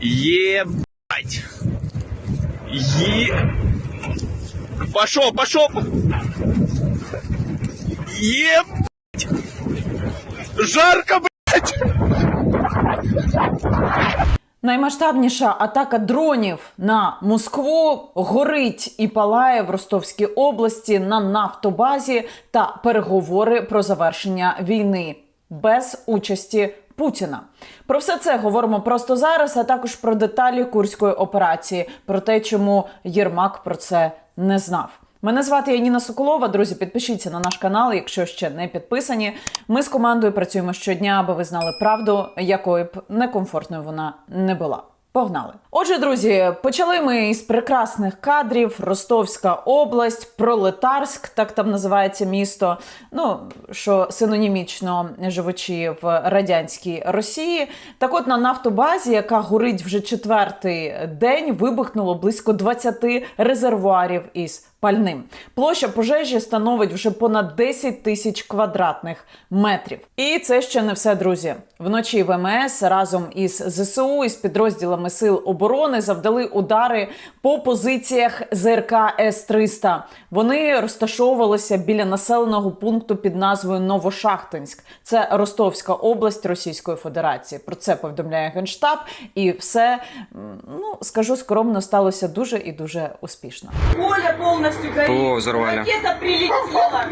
Ебать. Е... Пошел, пошел. Ебать. Жарко, блядь. Наймасштабніша атака дронів на Москву горить і палає в Ростовській області на нафтобазі та переговори про завершення війни без участі Путіна. Про все це говоримо просто зараз, а також про деталі курської операції, про те, чому Єрмак про це не знав. Мене звати Яніна Соколова. Друзі, підпишіться на наш канал, якщо ще не підписані. Ми з командою працюємо щодня, аби ви знали правду, якою б некомфортною вона не була. Погнали! Отже, друзі, почали ми із прекрасних кадрів. Ростовська область, Пролетарськ, так там називається місто. Ну що синонімічно живучи в радянській Росії. Так, от на нафтобазі, яка горить вже четвертий день, вибухнуло близько 20 резервуарів із пальним. Площа пожежі становить вже понад 10 тисяч квадратних метрів. І це ще не все, друзі. Вночі ВМС разом із ЗСУ із підрозділами сил оборони завдали удари по позиціях ЗРК С-300. Вони розташовувалися біля населеного пункту під назвою Новошахтинськ. Це Ростовська область Російської Федерації. Про це повідомляє генштаб, і все ну скажу скромно сталося дуже і дуже успішно. Поле полностью горит. ПВО взорвали. Ракета прилетела.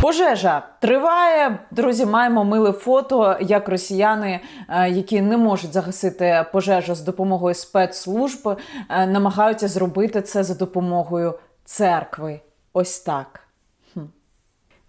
Пожежа триває. Друзі, маємо миле фото, як росіяни, е, які не можуть загасити пожежу з допомогою спецслужб, е, намагаються зробити це за допомогою церкви. Ось так.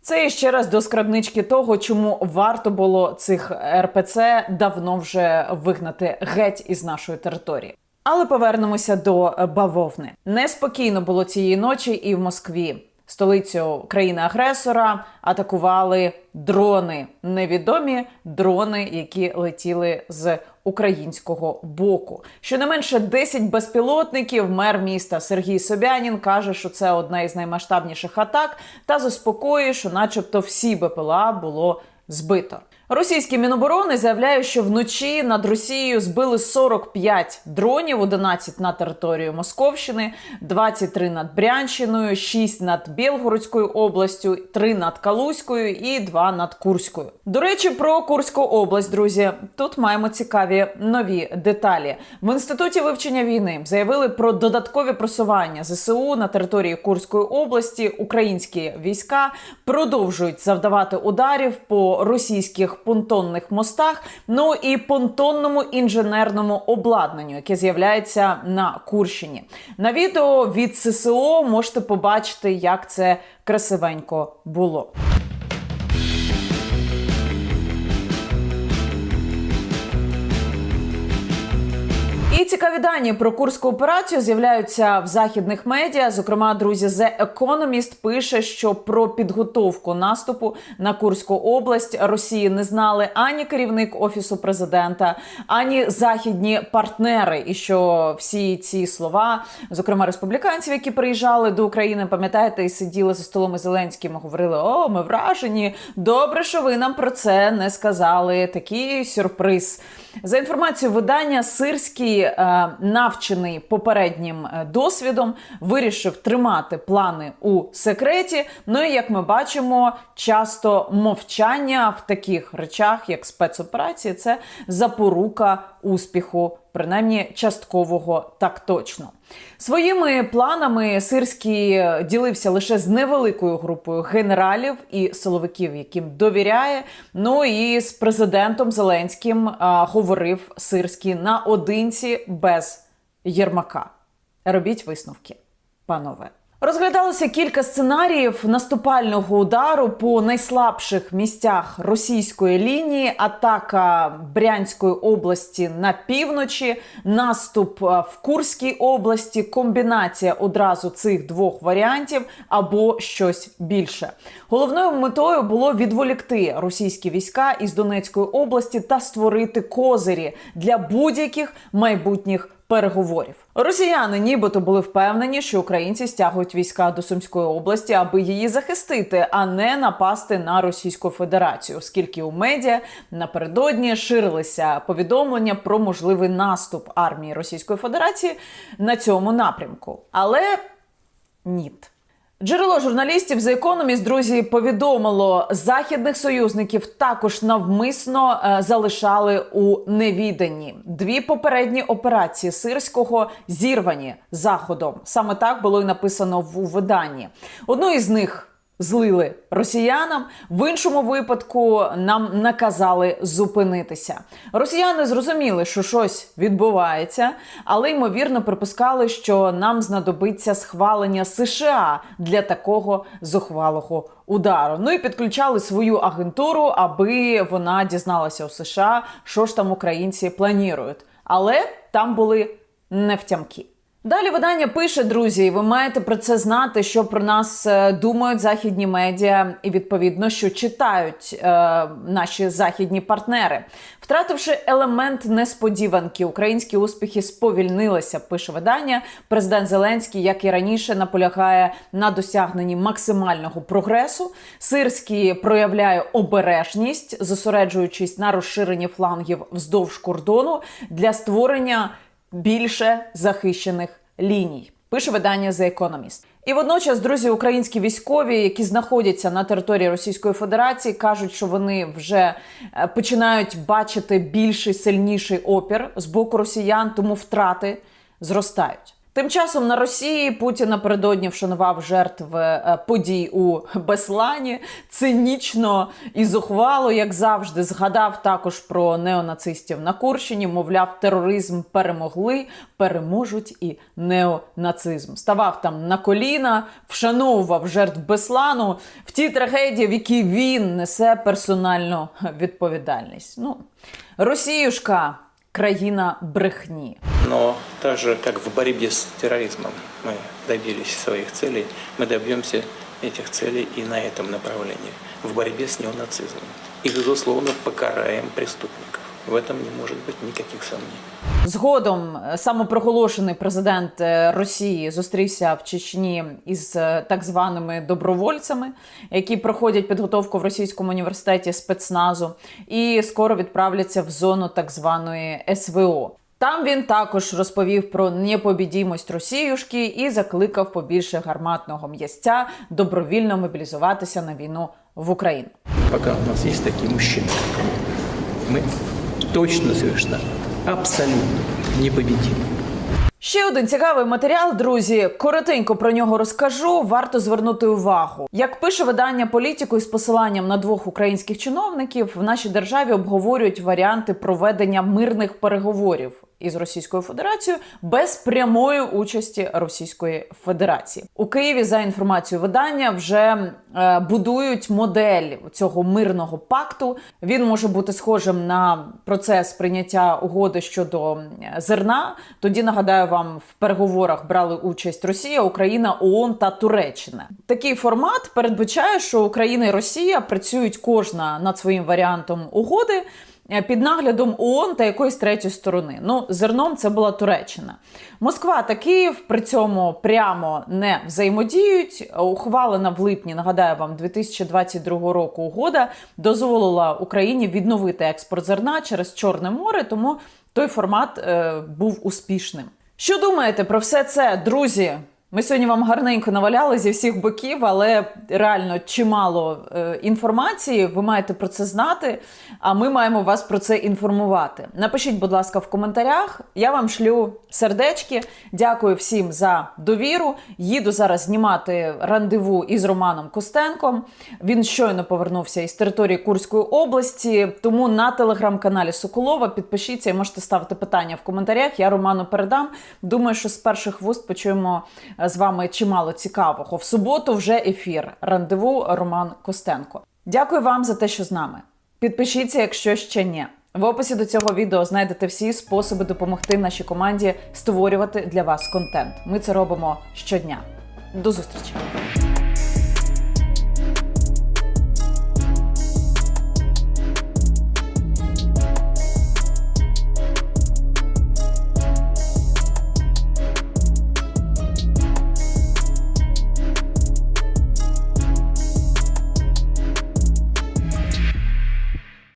Це ще раз до скрабнички того, чому варто було цих РПЦ давно вже вигнати геть із нашої території. Але повернемося до е, бавовни. Неспокійно було цієї ночі і в Москві. Столицю країни-агресора атакували дрони, невідомі дрони, які летіли з українського боку. Щонайменше 10 безпілотників. Мер міста Сергій Собянін каже, що це одна із наймасштабніших атак, та заспокоює, що, начебто, всі БПЛА було збито. Російські міноборони заявляють, що вночі над Росією збили 45 дронів, 11 на територію Московщини, 23 над Брянщиною, 6 над Білгородською областю, 3 над Калузькою і 2 над Курською. До речі, про Курську область, друзі, тут маємо цікаві нові деталі. В інституті вивчення війни заявили про додаткові просування ЗСУ на території Курської області. Українські війська продовжують завдавати ударів по російських понтонних мостах, ну і понтонному інженерному обладнанню, яке з'являється на Курщині. На відео від ССО можете побачити, як це красивенько було. Цікаві дані про курську операцію з'являються в західних медіа. Зокрема, друзі, The Economist пише, що про підготовку наступу на Курську область Росії не знали ані керівник офісу президента, ані західні партнери. І що всі ці слова, зокрема республіканців, які приїжджали до України, пам'ятаєте, і сиділи за столом Зеленським, і говорили: О, ми вражені. Добре, що ви нам про це не сказали. Такий сюрприз. За інформацією видання, Сирський, е, навчений попереднім е, досвідом, вирішив тримати плани у секреті. Ну і як ми бачимо, часто мовчання в таких речах, як спецоперації, це запорука успіху, принаймні часткового, так точно. Своїми планами Сирський ділився лише з невеликою групою генералів і силовиків, яким довіряє. Ну і з президентом Зеленським а, говорив Сирський наодинці без Єрмака. Робіть висновки, панове. Розглядалося кілька сценаріїв наступального удару по найслабших місцях російської лінії, атака Брянської області на півночі, наступ е, в Курській області, комбінація одразу цих двох варіантів або щось більше. Головною метою було відволікти російські війська із Донецької області та створити козирі для будь-яких майбутніх переговорів. Росіяни нібито були впевнені, що українці стягують війська до Сумської області, аби її захистити, а не напасти на Російську Федерацію, оскільки у медіа напередодні ширилися повідомлення про можливий наступ армії Російської Федерації на цьому напрямку. Але ніт. Джерело журналістів The Economist, друзі, повідомило, західних союзників також навмисно е, залишали у невіданні. Дві попередні операції сирського зірвані заходом. Саме так було і написано в виданні. Одну із них злили росіянам. В іншому випадку нам наказали зупинитися. Росіяни зрозуміли, що щось відбувається, але ймовірно припускали, що нам знадобиться схвалення США для такого зухвалого удару. Ну і підключали свою агентуру, аби вона дізналася у США, що ж там українці планують. Але там були не втямки. Далі видання пише, друзі, ви маєте про це знати, що про нас е, думають західні медіа, і відповідно, що читають е, наші західні партнери. Втративши елемент несподіванки, українські успіхи сповільнилися. Пише видання. Президент Зеленський, як і раніше, наполягає на досягненні максимального прогресу. Сирський проявляє обережність, зосереджуючись на розширенні флангів вздовж кордону для створення більше захищених ліній. Пише видання The Economist. І водночас, друзі, українські військові, які знаходяться на території Російської Федерації, кажуть, що вони вже е, починають бачити більший сильніший опір з боку росіян, тому втрати зростають. Тим часом на Росії Путін напередодні вшанував жертв е, подій у Беслані цинічно і зухвало, як завжди, згадав також про неонацистів на Курщині. Мовляв, тероризм перемогли, переможуть і неонацизм. Ставав там на коліна, вшановував жертв Беслану в тій трагедії, в якій він несе персональну відповідальність. Ну, Росіюшка, країна брехні. Но так же, как в борьбе с терроризмом мы добились своих целей, мы добьемся этих целей и на этом направлении, в борьбе с неонацизмом. И, безусловно, покараем преступников. В этом не может быть никаких сомнений. Згодом е, самопроголошений президент е, Росії зустрівся в Чечні із е, так званими добровольцями, які проходять підготовку в російському університеті спецназу, і скоро відправляться в зону так званої СВО. Там він також розповів про непобідімость Росіюшки і закликав побільше гарматного м'ясця добровільно мобілізуватися на війну в Україну. Пока у нас есть такие мужчины, как мы, мы точно совершенно, абсолютно непобедимы. Ще один цікавий матеріал, друзі. Коротенько про нього розкажу. Варто звернути увагу. Як пише видання політику із посиланням на двох українських чиновників, в нашій державі обговорюють варіанти проведення мирних переговорів із Російською Федерацією без прямої участі Російської Федерації у Києві. За інформацією видання, вже е, будують модель цього мирного пакту. Він може бути схожим на процес прийняття угоди щодо зерна. Тоді нагадаю вам, в переговорах брали участь Росія, Україна, ООН та Туреччина. Такий формат передбачає, що Україна і Росія працюють кожна над своїм варіантом угоди. Е, Під наглядом ООН та якоїсь третьої сторони. Ну, зерном це була Туреччина. Москва та Київ при цьому прямо не взаємодіють. Ухвалена в липні, нагадаю вам, 2022 року угода дозволила Україні відновити експорт зерна через Чорне море, тому той формат е, був успішним. Що думаєте про все це, друзі? Ми сьогодні вам гарненько наваляли зі всіх боків, але реально чимало е, інформації. Ви маєте про це знати, а ми маємо вас про це інформувати. Напишіть, будь ласка, в коментарях. Я вам шлю сердечки. Дякую всім за довіру. Їду зараз знімати рандеву із Романом Костенком. Він щойно повернувся із території Курської області. Тому на телеграм-каналі Соколова підпишіться і можете ставити питання в коментарях. Я Роману передам. Думаю, що з перших вуст почуємо е, з вами чимало цікавого. В суботу вже ефір. Рандеву Роман Костенко. Дякую вам за те, що з нами. Підпишіться, якщо ще ні. В описі до цього відео знайдете всі способи допомогти нашій команді створювати для вас контент. Ми це робимо щодня. До зустрічі!